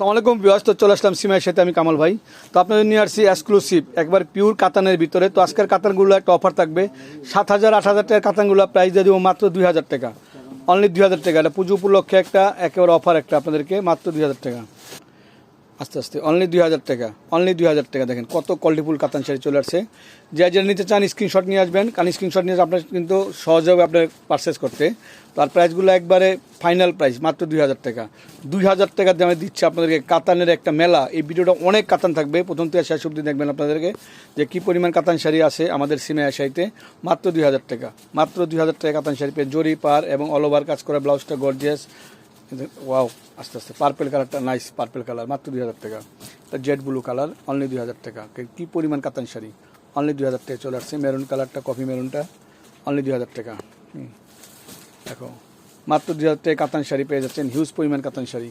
সালামালাইকুম বিয়াস তো চলে আসলাম সিমাইয়ের সাথে আমি কামাল ভাই। তো আপনাদের নিয়ে আসছি এক্সক্লুসিভ একবার পিওর কাতানের ভিতরে। তো আজকের কাতানগুলো একটা অফার থাকবে। সাত হাজার, আট হাজার টাকার কাতানগুলো প্রাইস দিয়ে দেবো মাত্র দুই হাজার টাকা। অনলি দুই হাজার টাকা। এটা পুজো উপলক্ষে একটা, একেবারে অফার একটা আপনাদেরকে, মাত্র দুই হাজার টাকা। আস্তে আস্তে অনলি দুই হাজার টাকা অনলি দুই হাজার টাকা দেখেন, কত কোয়ালিটিফুল কাতান শাড়ি চলে আসছে। যে যে নিতে চান স্ক্রিনশট নিয়ে আসবেন, কারণ স্ক্রিনশট নিয়ে আপনার কিন্তু সহজ হবে আপনার পারচেস করতে। তার প্রাইসগুলো একবারে ফাইনাল প্রাইস মাত্র দুই হাজার টাকা। দুই হাজার টাকা দামে দিচ্ছে আপনাদেরকে কাতানের একটা মেলা। এই ভিডিওটা অনেক কাতান থাকবে, প্রথম থেকে শেষ অবধি দেখবেন আপনাদেরকে, যে কী পরিমাণ কাতান শাড়ি আছে আমাদের সিমে শাড়িতে মাত্র দুই হাজার টাকা, মাত্র দুই হাজার টাকা কাতান শাড়ি পেয়ে জরি পার এবং অল ওভার কাজ করা ব্লাউজটা গর্জিয়াস ওয়াও আস্তে আস্তে পার্পেল কালারটা নাইস পার্পেল কালার মাত্র দুই হাজার টাকা। তা জেড ব্লু কালার অনলি দুই হাজার টাকা। কী পরিমাণ কাতান শাড়ি? অনলি দুই হাজার টাকা চলে আসছে। মেরুন কালারটা কফি মেরুনটা অনলি দুই হাজার টাকা। দেখো, মাত্র দুই হাজার টাকা কাতান শাড়ি পেয়ে যাচ্ছেন। হিউজ পরিমাণ কাতান শাড়ি।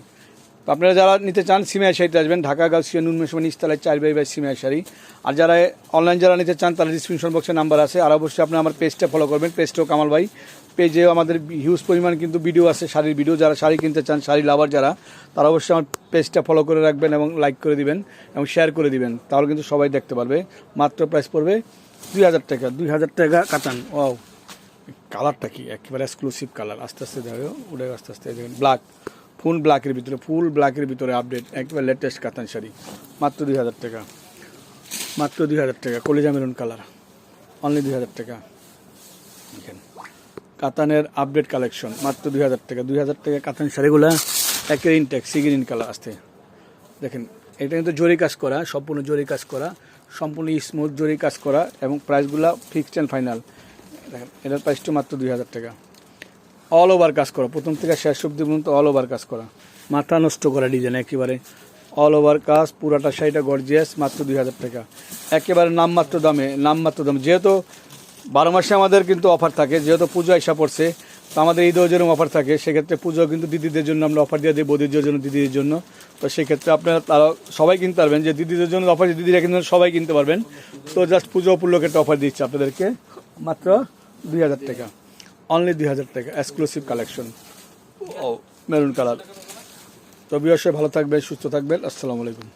আপনারা যারা নিতে চান সিমিয়া শাড়িতে আসবেন, ঢাকা গার্লসিয়া নুন মেশমান ইস্তালায় চার বাই বাই সিমিয়া শাড়ি। আর যারা অনলাইন যারা নিতে চান তারা ডিসক্রিপশন বক্সে নাম্বার আছে। আর অবশ্যই আপনি আমার পেজটা ফলো করবেন পেজটাও কামাল ভাই। পেজে আমাদের হিউজ পরিমাণ কিন্তু ভিডিও আছে, শাড়ির ভিডিও যারা শাড়ি কিনতে চান, শাড়ি লাভার যারা, তারা অবশ্যই আমার পেজটা ফলো করে রাখবেন এবং লাইক করে দিবেন এবং শেয়ার করে দিবেন। তাহলে কিন্তু সবাই দেখতে পারবে। মাত্র প্রাইস পড়বে দুই হাজার টাকা, দুই হাজার টাকা কাতান। ও কালারটা কি? একেবারে এক্সক্লুসিভ কালার আস্তে আস্তে দেখো উঠে আস্তে আস্তে দেখেন ব্ল্যাক ফুল ব্ল্যাকের ভিতরে, ফুল ব্ল্যাকের ভিতরে আপডেট একবার লেটেস্ট কাতান শাড়ি। মাত্র দুই হাজার টাকা। মাত্র দুই হাজার টাকা। কলিজা মেরুন কালার। অনলি দুই হাজার টাকা। দেখেন। কাতানের আপডেট কালেকশন মাত্র দুই হাজার টাকা। দুই হাজার টাকা কাতান শাড়িগুলা, একের ইনটেক সিগিরিন কালার আসতে দেখেন, এটা কিন্তু জরি কাজ করা, সম্পূর্ণ জরি কাজ করা, সম্পূর্ণ স্মুথ জরি কাজ করা, এবং প্রাইসগুলো ফিক্সড অ্যান্ড ফাইনাল দেখেন, এটার প্রাইসটা মাত্র দুই হাজার টাকা। অল ওভার কাজ করা। প্রথম থেকে শেষ অব্দি পর্যন্ত অল ওভার কাজ করা। মাথা নষ্ট করা ডিজাইন একেবারে। অল ওভার কাজ, পুরাটা শাড়িটা গর্জিয়াস মাত্র দুই হাজার টাকা। একেবারে নামমাত্র দামে নামমাত্র দামে। যেহেতু বারো মাসে আমাদের কিন্তু অফার থাকে, যেহেতু পুজো এসা পড়ছে, তো আমাদের ঈদেও যেরকম অফার থাকে, সেক্ষেত্রে পুজো কিন্তু দিদিদের জন্য আমরা অফার দিয়ে দিই বৌদিদের জন্য, দিদিদের জন্য। তো সেক্ষেত্রে আপনারা তারা সবাই কিনতে পারবেন। যে দিদিদের জন্য অফার দিদিরা কিন্তু সবাই কিনতে পারবেন। তো জাস্ট পুজো উপলক্ষে একটা অফার দিচ্ছে আপনাদেরকে, মাত্র দুই হাজার টাকা। অনলি দুই হাজার টাকা এক্সক্লুসিভ কালেকশন ও মেরুন কালার। তো বিয়সে ভালো থাকবেন সুস্থ থাকবেন আসসালামু আলাইকুম।